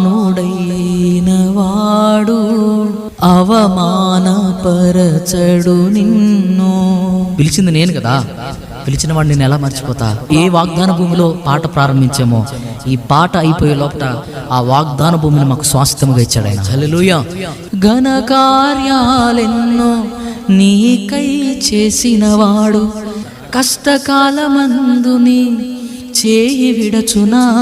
అసమానుడైన వాడు అవమానపరచడు నిన్ను. పిలిచింది నేను కదా. పిలిచిన వాడిని నేను ఎలా మర్చిపోతా? ఏ వాగ్దాన భూమిలో పాట ప్రారంభించామో ఈ పాట అయిపోయే లోపల ఆ వాగ్దాన భూమిని మాకు స్వాస్థ్యముగా ఇచ్చాడు ఆయన. హల్లెలూయా. ఘన కార్యాలెన్నో నీకై చేసినవాడు కష్టకాలమందు నీ చేయి విడచునా.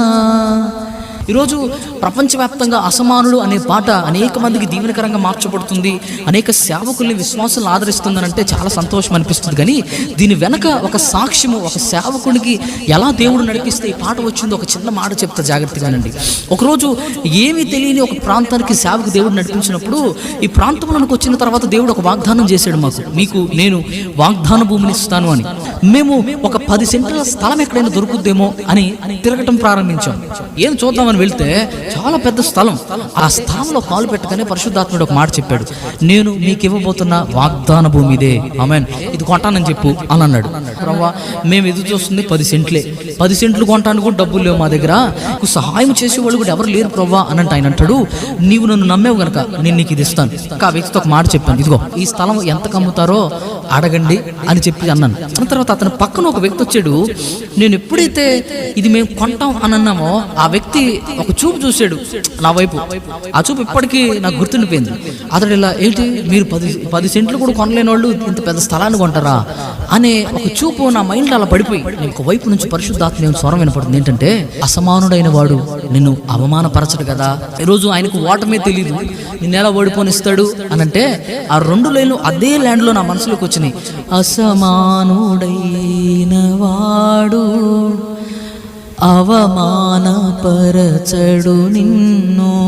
ఈరోజు ప్రపంచవ్యాప్తంగా అసమానుడు అనే పాట అనేక మందికి దీవెనకరంగా మార్చబడుతుంది. అనేక సేవకుల్ని విశ్వాసాలు ఆదరిస్తుందని అంటే చాలా సంతోషం అనిపిస్తుంది. కానీ దీని వెనక ఒక సాక్ష్యము ఒక సేవకునికి ఎలా దేవుడు నడిపిస్తే ఈ పాట వచ్చిందో ఒక చిన్న మాట చెప్తా జాగ్రత్తగానండి. ఒకరోజు ఏమీ తెలియని ఒక ప్రాంతానికి సేవకు దేవుడు నడిపించినప్పుడు ఈ ప్రాంతంలోనికి వచ్చిన తర్వాత దేవుడు ఒక వాగ్దానం చేశాడు మాకు. మీకు నేను వాగ్దాన భూమిని ఇస్తాను అని. మేము ఒక పది సెంట్ల స్థలం ఎక్కడైనా దొరుకుద్దేమో అని తిరగటం ప్రారంభించాం. ఏం చూద్దామని వెళ్తే చాలా పెద్ద స్థలం. ఆ స్థలంలో కాలు పెట్టగానే పరిశుద్ధాత్ముడు ఒక మాట చెప్పాడు. నేను మీకు ఇవ్వబోతున్న వాగ్దాన భూమి ఇదే. ఆమెన్. ఇది కొంటానని చెప్పు అని అన్నాడు. ప్రవ్వా మేము ఎదురు చూస్తుంది పది సెంట్లే. పది సెంట్లు కొంటాను కూడా డబ్బులు లేవు మా దగ్గర. సహాయం సహాయం చేసేవాళ్ళు కూడా ఎవరు లేరు ప్రవ్వా అని అంటే ఆయన అంటాడు. నీవు నన్ను నమ్మేవు గనక నేను నీకు ఇది ఇస్తాను. ఇంకా ఆ వ్యక్తితో ఒక మాట చెప్పాను. ఇదిగో ఈ స్థలం ఎంత కమ్ముతారో అడగండి అని చెప్పి అన్నాను. అన్న తర్వాత అతని పక్కన ఒక వ్యక్తి వచ్చాడు. నేను ఎప్పుడైతే ఇది మేము కొంటాం అని అన్నామో ఆ వ్యక్తి ఒక చూపు చూశాడు నా వైపు. ఆ చూపు ఇప్పటికీ నాకు గుర్తుండిపోయింది. అతడు ఇలా ఏంటి? మీరు పది పది సెంట్లు కూడా కొనలేని వాళ్ళు ఇంత పెద్ద స్థలాన్ని కొంటారా? అనే ఒక చూపు నా మైండ్ అలా పడిపోయి ఒక వైపు నుంచి పరిశుద్ధాత్మ స్వరం వినపడుతుంది? ఏంటంటే అసమానుడైన వాడు నిన్ను అవమానపరచడు కదా. ఈరోజు ఆయనకు ఓటమే తెలియదు నిన్న ఎలా ఓడిపోనిస్తాడు? అని అంటే ఆ రెండు లైన్లు అదే ల్యాండ్లో నా మనసులోకి వచ్చినాయి అసమానుడైన వాడు అవమానపరచడు నిన్ను.